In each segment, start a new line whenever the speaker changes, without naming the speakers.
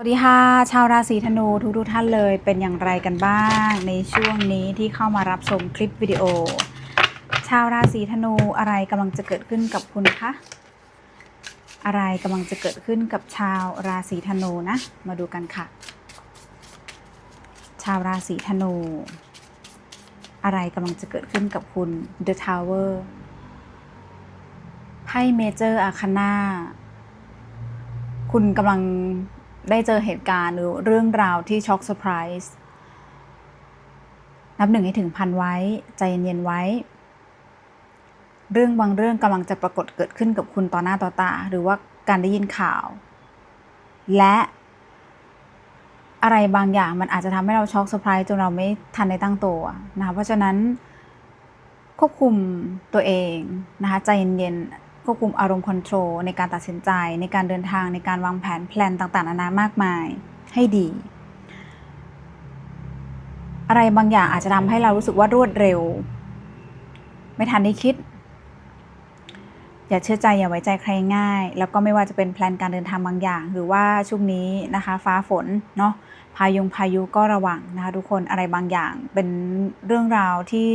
สวัสดีค่ะ ชาวราศีธนูทุกทุกท่านเลยเป็นอย่างไรกันบ้าง ในช่วงนี้ที่เข้ามารับชมคลิปวิดีโอ ชาวราศีธนูอะไรกำลังจะเกิดขึ้นกับคุณคะอะไรกำลังจะเกิดขึ้นกับชาวราศีธนูนะ มาดูกันค่ะ ชาวราศีธนู อะไรกำลังจะเกิดขึ้นกับคุณ The Tower ไพ่เมเจอร์อาคานาคุณกำลัง ได้เจอเหตุการณ์หรือเรื่องราวที่ช็อกเซอร์ไพรส์นับหนึ่งให้ถึงพันไว้ ใจเย็นๆไว้ เรื่องบางเรื่องกำลังจะปรากฏเกิดขึ้นกับคุณต่อหน้าต่อตา หรือว่าการได้ยินข่าว และอะไรบางอย่างมันอาจจะทำให้เราช็อกเซอร์ไพรส์จนเราไม่ทันได้ตั้งตัวนะคะเพราะฉะนั้นควบคุมตัวเองนะคะใจเย็นๆ ควบคุมอารมณ์คอนโทรลในการตัดสินใจ ในการเดินทางในการวางแผนแพลนต่างๆนานามากมายให้ดี อะไรบางอย่างอาจจะทำให้เรารู้สึกว่ารวดเร็ว ไม่ทันได้คิด อย่าเชื่อใจอย่าไว้ใจใครง่าย แล้วก็ไม่ว่าจะเป็นแพลนการเดินทางบางอย่าง หรือว่าช่วงนี้นะคะ ฟ้าฝนเนาะพายุพายุก็ระวังนะคะทุกคนอะไรบางอย่างเป็นเรื่องราวที่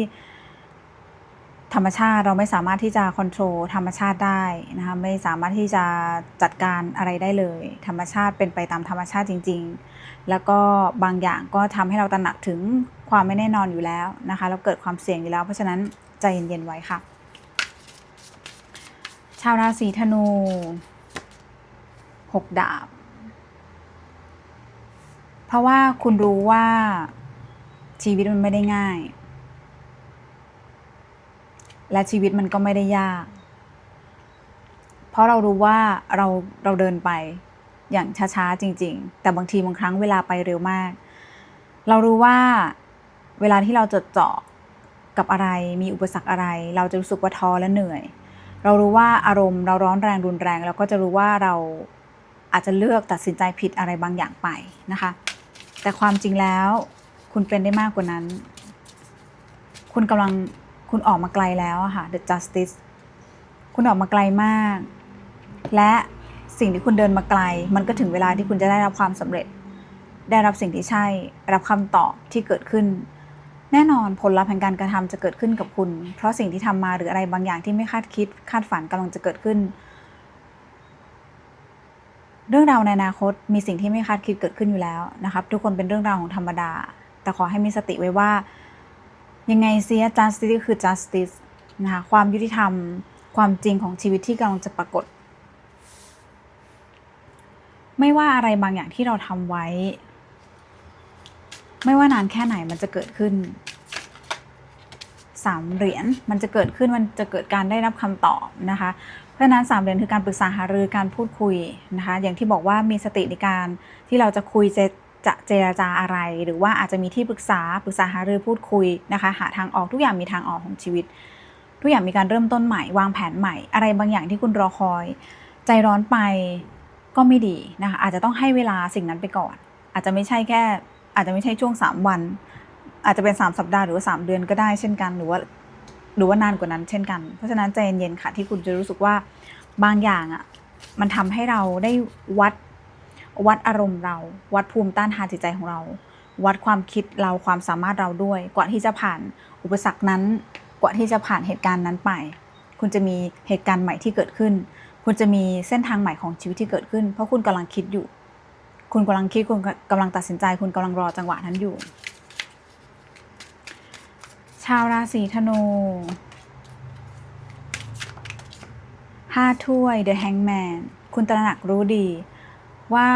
ธรรมชาติเราไม่สามารถที่จะควบคุมธรรมชาติได้นะคะไม่สามารถที่จะจัดการอะไรได้เลย ธรรมชาติเป็นไปตามธรรมชาติจริง ๆ แล้วก็บางอย่างก็ทำให้เราตระหนักถึงความไม่แน่นอนอยู่แล้วนะคะแล้วเกิดความเสี่ยงอยู่แล้ว เพราะฉะนั้นใจเย็นๆไว้ค่ะ ชาวราศีธนูหกดาบ เพราะว่าคุณรู้ว่าชีวิตมันไม่ได้ง่าย และชีวิตมันก็ไม่ได้ยาก เพราะเรารู้ว่าเราเราเดินไปอย่างช้าๆจริง ๆ แต่บางทีบางครั้งเวลาไปเร็วมาก เรารู้ว่าเวลาที่เราจดเจาะกับอะไรมีอุปสรรคอะไร เราจะรู้สึกว่าท้อและเหนื่อย เรารู้ว่าอารมณ์เราร้อนแรงรุนแรงเราก็จะรู้ว่าเราอาจจะเลือกตัดสินใจผิดอะไรบางอย่างไปนะคะ แต่ความจริงแล้ว คุณเป็นได้มากกว่านั้น คุณกำลัง คุณออกมาไกลแล้วอะค่ะ The Justice คุณออกมาไกลมาก และสิ่งที่คุณเดินมาไกล มันก็ถึงเวลาที่คุณจะได้รับความสำเร็จ ได้รับสิ่งที่ใช่ รับคำตอบที่เกิดขึ้น แน่นอนผลลัพธ์แห่งการกระทำจะเกิดขึ้นกับคุณ เพราะสิ่งที่ทำมาหรืออะไรบางอย่างที่ไม่คาดคิดคาดฝันกำลังจะเกิดขึ้น เรื่องราวในอนาคตมีสิ่งที่ไม่คาดคิดเกิดขึ้นอยู่แล้วนะครับ ทุกคนเป็นเรื่องราวของธรรมดา แต่ขอให้มีสติไว้ว่า ยังไงเสีย justice ก็คือ justice นะคะความยุติธรรมความจริงของชีวิตที่กำลังจะปรากฏ ไม่ว่าอะไรบางอย่างที่เราทำไว้ ไม่ว่านานแค่ไหนมันจะเกิดขึ้นสามเหรียญมันจะเกิดขึ้นมันจะเกิดการได้รับคำตอบนะคะ เพราะฉะนั้นสามเหรียญคือการปรึกษาหารือการพูดคุยนะคะ อย่างที่บอกว่ามีสติในการที่เราจะคุยจะ จะเจรจาอะไร หรือว่าอาจจะมีที่ปรึกษาปรึกษาหารือพูดคุยนะคะ หาทางออกทุกอย่างมีทางออกของชีวิต ทุกอย่างมีการเริ่มต้นใหม่ วางแผนใหม่ อะไรบางอย่างที่คุณรอคอย ใจร้อนไปก็ไม่ดีนะคะอาจจะต้องให้เวลาสิ่งนั้นไปก่อน อาจจะไม่ใช่แค่ อาจจะไม่ใช่ช่วง 3 วัน อาจจะเป็น 3 สัปดาห์หรือว่า3เดือนก็ได้เช่นกันหรือว่าหรือว่านานกว่านั้นเช่นกัน เพราะฉะนั้นใจเย็นๆค่ะที่คุณจะรู้สึกว่าบางอย่างอะมันทำให้เราได้วัด วัดอารมณ์เรา วัดภูมิต้านทานจิตใจของเรา วัดความคิดเราความสามารถเราด้วย กว่าที่จะผ่านอุปสรรคนั้น กว่าที่จะผ่านเหตุการณ์นั้นไป คุณจะมีเหตุการณ์ใหม่ที่เกิดขึ้น คุณจะมีเส้นทางใหม่ของชีวิตที่เกิดขึ้น เพราะคุณกำลังคิดอยู่ คุณกำลังคิดคุณกำลังตัดสินใจ คุณกำลังรอจังหวะนั้นอยู่ ชาวราศีธนูห้าถ้วย The Hangman คุณตระหนักรู้ดี ว่า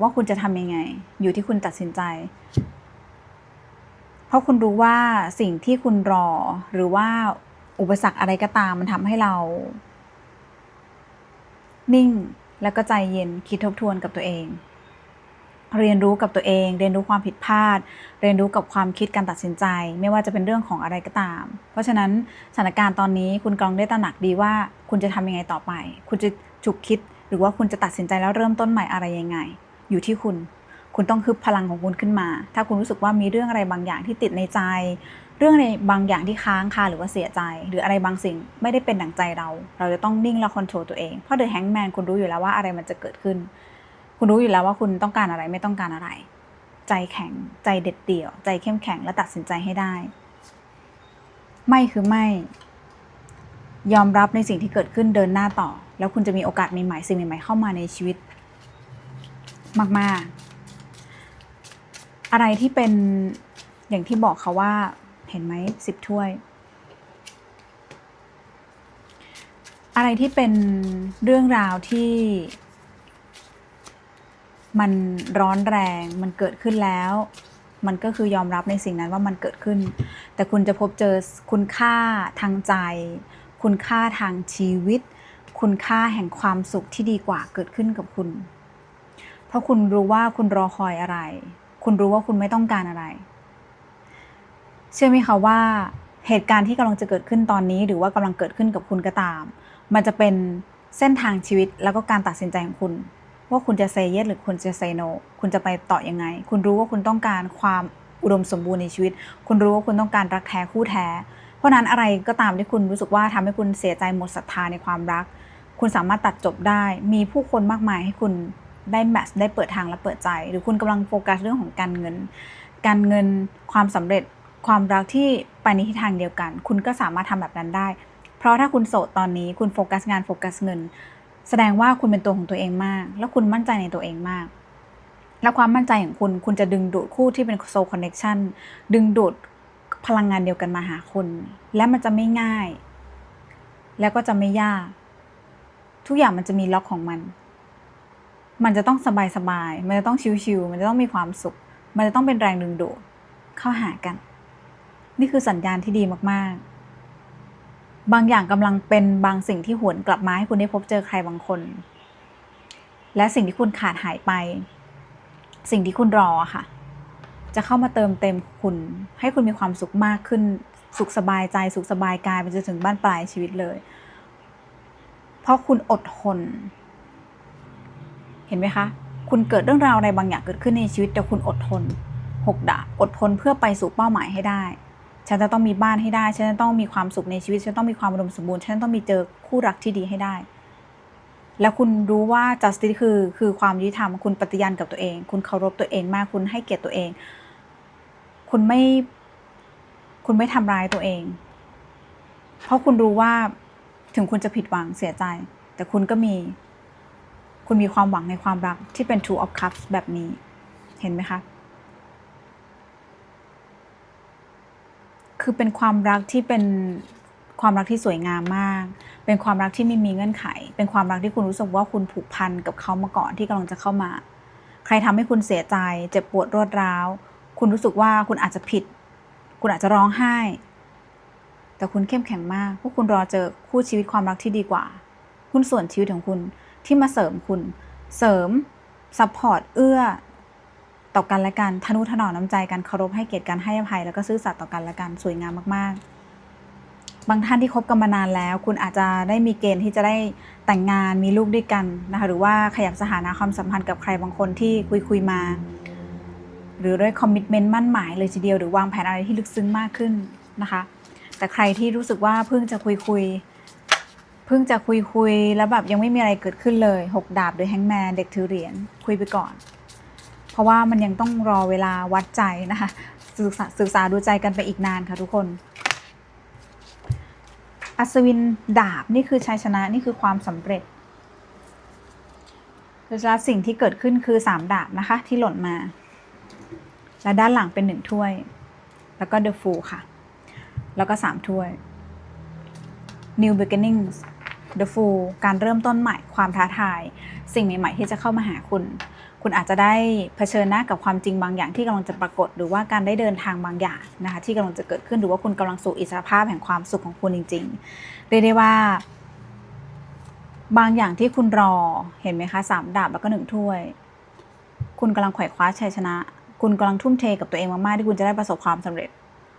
ว่าคุณจะทำยังไง อยู่ที่คุณตัดสินใจ เพราะคุณรู้ว่าสิ่งที่คุณรอ หรือว่าอุปสรรคอะไรก็ตามมันทำให้เรา นิ่งแล้วก็ใจเย็นคิดทบทวนกับตัวเอง เรียนรู้กับตัวเอง เรียนรู้ความผิดพลาด เรียนรู้กับความคิดการตัดสินใจ ไม่ว่าจะเป็นเรื่องของอะไรก็ตาม เพราะฉะนั้นสถานการณ์ตอนนี้คุณกำลังได้ตระหนักดีว่า คุณจะทำยังไงต่อไป คุณจะฉุกคิด หรือว่าคุณจะตัดสินใจแล้วเริ่มต้นใหม่อะไรยังไง อยู่ที่คุณ คุณต้องฮึบพลังของคุณขึ้นมา ถ้าคุณรู้สึกว่ามีเรื่องอะไรบางอย่างที่ติดในใจ เรื่องอะไรบางอย่างที่ค้างคาหรือว่าเสียใจ หรืออะไรบางสิ่งไม่ได้เป็นดั่งใจเรา เราจะต้องนิ่งและคอนโทรลตัวเองเพราะเดอะแฮงแมนคุณรู้อยู่แล้วว่าอะไรมันจะเกิดขึ้น คุณรู้อยู่แล้วว่าคุณต้องการอะไรไม่ต้องการอะไร ใจแข็งใจเด็ดเดี่ยว ใจเข้มแข็งและตัดสินใจให้ได้ ไม่คือไม่ ยอมรับในสิ่งที่เกิดขึ้นเดินหน้าต่อ แล้วคุณจะมีโอกาสใหม่ๆสิ่งใหม่ๆเข้ามาในชีวิต มาก ๆ อะไรที่เป็นอย่างที่บอกเขาว่าเห็นไหมสิบถ้วย อะไรที่เป็นเรื่องราวที่มันร้อนแรง มันเกิดขึ้นแล้ว มันก็คือยอมรับในสิ่งนั้นว่ามันเกิดขึ้น แต่คุณจะพบเจอคุณค่าทางใจ คุณค่าทางชีวิต คุณค่าแห่งความสุขที่ดีกว่าเกิดขึ้นกับคุณ เพราะคุณรู้ว่าคุณรอคอยอะไร คุณรู้ว่าคุณไม่ต้องการอะไร เชื่อไหมคะว่าเหตุการณ์ที่กำลังจะเกิดขึ้นตอนนี้ หรือว่ากำลังเกิดขึ้นกับคุณก็ตาม มันจะเป็นเส้นทางชีวิตแล้วก็การตัดสินใจของคุณ ว่าคุณจะเซเยสหรือคุณจะเซโน คุณจะไปต่ออยังไง คุณรู้ว่าคุณต้องการความอุดมสมบูรณ์ในชีวิต คุณรู้ว่าคุณต้องการรักแท้คู่แท้ เพราะนั้นอะไรก็ตามที่คุณรู้สึกว่าทำให้คุณเสียใจหมดศรัทธาในความรัก คุณสามารถตัดจบได้ มีผู้คนมากมายให้คุณได้แมทช์ได้เปิดทางและเปิดใจ หรือคุณกำลังโฟกัสเรื่องของการเงิน การเงินความสำเร็จความรักที่ไปในทิศทางเดียวกัน คุณก็สามารถทำแบบนั้นได้ เพราะถ้าคุณโสดตอนนี้คุณโฟกัสงานโฟกัสเงิน แสดงว่าคุณเป็นตัวของตัวเองมาก แล้วคุณมั่นใจในตัวเองมาก และความมั่นใจของคุณ คุณจะดึงดูดคู่ที่เป็นโซลคอนเน c ชันดึงดูดพลังงานเดียวกันมาหาคุณ และมันจะไม่ง่าย แล้วก็จะไม่ยาก ทุกอย่างมันจะมีล็อกของมัน มันจะต้องสบายสบายๆมันจะต้องชิวๆมันจะต้องมีความสุข มันจะต้องเป็นแรงดึงดูดเข้าหากัน นี่คือสัญญาณที่ดีมากๆ บางอย่างกำลังเป็นบางสิ่งที่หวนกลับมาให้คุณได้พบเจอใครบางคน และสิ่งที่คุณขาดหายไป สิ่งที่คุณรอค่ะ จะเข้ามาเติมเต็มคุณ ให้คุณมีความสุขมากขึ้น สุขสบายใจ สุขสบายกายไปจนถึงบ้านปลายชีวิตเลย ราะคุณอดทน เห็นไหมคะ คุณเกิดเรื่องราวอะไรบางอย่างเกิดขึ้นในชีวิตแต่คุณอดทนหกดาบอดทนเพื่อไปสู่เป้าหมายให้ได้ ฉันจะต้องมีบ้านให้ได้ ฉันจะต้องมีความสุขในชีวิต ฉันต้องมีความอุดมสมบูรณ์ ฉันต้องมีเจอคู่รักที่ดีให้ได้ แล้วคุณรู้ว่า justice คือคือความยุติธรรม คุณปฏิญาณกับตัวเอง คุณเคารพตัวเองมาก คุณให้เกียรติตัวเอง คุณไม่ คุณไม่ทำร้ายตัวเอง เพราะคุณรู้ว่า ถึงคุณจะผิดหวังเสียใจ แต่คุณก็มี คุณมีความหวังในความรักที่เป็น two of cups แบบนี้ เห็นไหมคะ คือเป็นความรักที่เป็นความรักที่สวยงามมาก เป็นความรักที่ไม่มีเงื่อนไข เป็นความรักที่คุณรู้สึกว่าคุณผูกพันกับเขามาก่อนที่กำลังจะเข้ามา ใครทำให้คุณเสียใจ เจ็บปวดรวดร้าว คุณรู้สึกว่าคุณอาจจะผิด คุณอาจจะร้องไห้ แต่คุณเข้มแข็งมากพราะคุณรอเจอคู่ชีวิตความรักที่ดีกว่าหุ้นส่วนชีวิตของคุณที่มาเสริมคุณ เสริมซัพพอร์ตเอื้อ ต่อกันและกันทนุถนอมน้ำใจกันเคารพให้เกียรติกันให้อภัย แล้วก็ซื่อสัตย์ต่อกันและกันสวยงามมากๆ บางท่านที่คบกันมานานแล้ว คุณอาจจะได้มีเกณฑ์ที่จะได้แต่งงานมีลูกด้วยกันนะคะหรือว่าขยับสถานะความสัมพันธ์กับใครบางคนที่คุยคุยมา หรือด้วยคอมมิชเมนต์มั่นหมายเลยทีเดียวหรือวางแผนอะไรที่ลึกซึ้งมากขึ้นนะคะ แต่ใครที่รู้สึกว่าเพิ่งจะคุยคุยเพิ่งจะคุยคุยแล้วแบบยังไม่มีอะไรเกิดขึ้นเลยหกดาบโดยแฮงแมนเด็กถือเหรียญคุยไปก่อน เพราะว่ามันยังต้องรอเวลาวัดใจนะคะศึกษาศึกษาดูใจกันไปอีกนานค่ะทุกคน อัศวินดาบนี่คือชัยชนะนี่คือความสำเร็จแล้วสิ่งที่เกิดขึ้นคือสามดาบนะคะ ที่หล่นมา และด้านหลังเป็นหนึ่งถ้วย แล้วก็ The Fool ค่ะ แล้วก็สามถ้วย New Beginnings The Fool การเริ่มต้นใหม่ความท้าทาย สิ่งใหม่ๆที่จะเข้ามาหาคุณ คุณอาจจะได้เผชิญหน้ากับความจริงบางอย่างที่กำลังจะปรากฏ หรือว่าการได้เดินทางบางอย่างนะคะที่กำลังจะเกิดขึ้นหรือว่าคุณกำลังสู่อิสรภาพแห่งความสุขของคุณจริงๆเรียกได้ว่าบางอย่างที่คุณรอเห็นไหมคะสามดาบแล้วก็หนึ่งถ้วย คุณกำลังไขว่คว้าชัยชนะ คุณกำลังทุ่มเทกับตัวเองมากๆที่คุณจะได้ประสบความสำเร็จ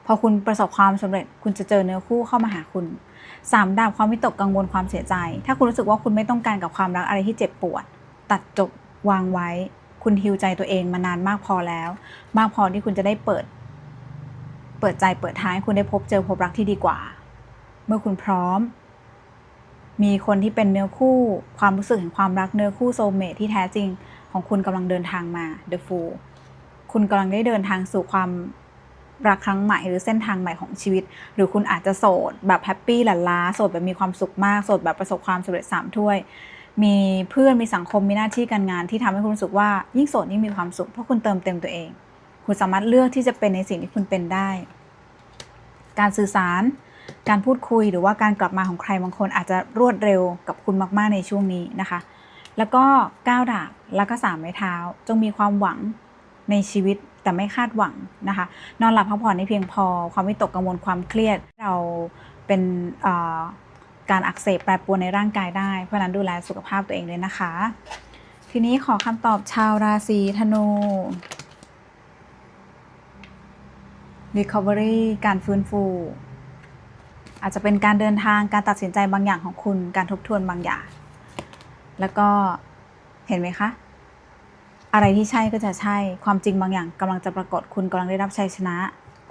พอคุณประสบความสำเร็จ คุณจะเจอเนื้อคู่เข้ามาหาคุณสามดาบความวิตกกังวลความเสียใจ ถ้าคุณรู้สึกว่าคุณไม่ต้องการกับความรักอะไรที่เจ็บปวด ตัดจบวางไว้ คุณฮิวใจตัวเองมานานมากพอแล้ว มากพอที่คุณจะได้เปิด เปิดใจเปิดท้ายคุณได้พบเจอพบรักที่ดีกว่า เมื่อคุณพร้อม มีคนที่เป็นเนื้อคู่ ความรู้สึกแห่งความรักเนื้อคู่โซเมทที่แท้จริง ของคุณกำลังเดินทางมา The Fool คุณกำลังได้เดินทางสู่ความ รักครั้งใหม่หรือเส้นทางใหม่ของชีวิต หรือคุณอาจจะโสดแบบแฮปปี้หลั่นล้าโสดแบบมีความสุขมากโสดแบบประสบความสำเร็จสามถ้วย มีเพื่อนมีสังคมมีหน้าที่การงานที่ทำให้คุณรู้สึกว่ายิ่งโสดยิ่งมีความสุขเพราะคุณเติมเต็มตัวเอง คุณสามารถเลือกที่จะเป็นในสิ่งที่คุณเป็นได้ การสื่อสาร การพูดคุยหรือว่าการกลับมาของใครบางคนอาจจะรวดเร็วกับคุณมาก ๆในช่วงนี้นะคะ แล้วก็ก้าวดาบแล้วก็สามไม้เท้าจงมีความหวัง ในชีวิตแต่ไม่คาดหวังนะคะ นอนหลับพักผ่อนให้เพียงพอ ความวิตกกังวลความเครียดเราเป็นการอักเสบแปรปรวนในร่างกายได้ เพราะฉะนั้นดูแลสุขภาพตัวเองเลยนะคะ ทีนี้ขอคำตอบชาวราศีธนู recovery การฟื้นฟู อาจจะเป็นการเดินทางการตัดสินใจบางอย่างของคุณ การทบทวนบางอย่าง แล้วก็เห็นไหมคะ อะไรที่ใช่ก็จะใช่ ความจริงบางอย่างกำลังจะปรากฏคุณกำลังได้รับชัยชนะ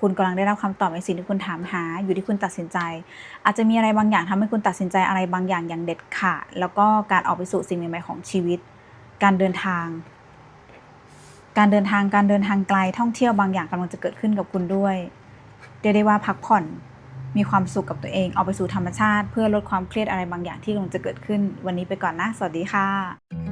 คุณกำลังได้รับคำตอบในสิ่งที่คุณถามหา อยู่ที่คุณตัดสินใจ อาจจะมีอะไรบางอย่างทำให้คุณตัดสินใจอะไรบางอย่างอย่างเด็ดขาดแล้วก็การออกไปสู่สิ่งใหม่ๆของชีวิต การเดินทาง การเดินทางการเดินทางไกลท่องเที่ยวบางอย่างกำลังจะเกิดขึ้นกับคุณด้วยเรียกได้ว่าพักผ่อนมีความสุขกับตัวเองออกไปสู่ธรรมชาติ เพื่อลดความเครียดอะไรบางอย่างที่กำลังจะเกิดขึ้น วันนี้ไปก่อนนะ สวัสดีค่ะ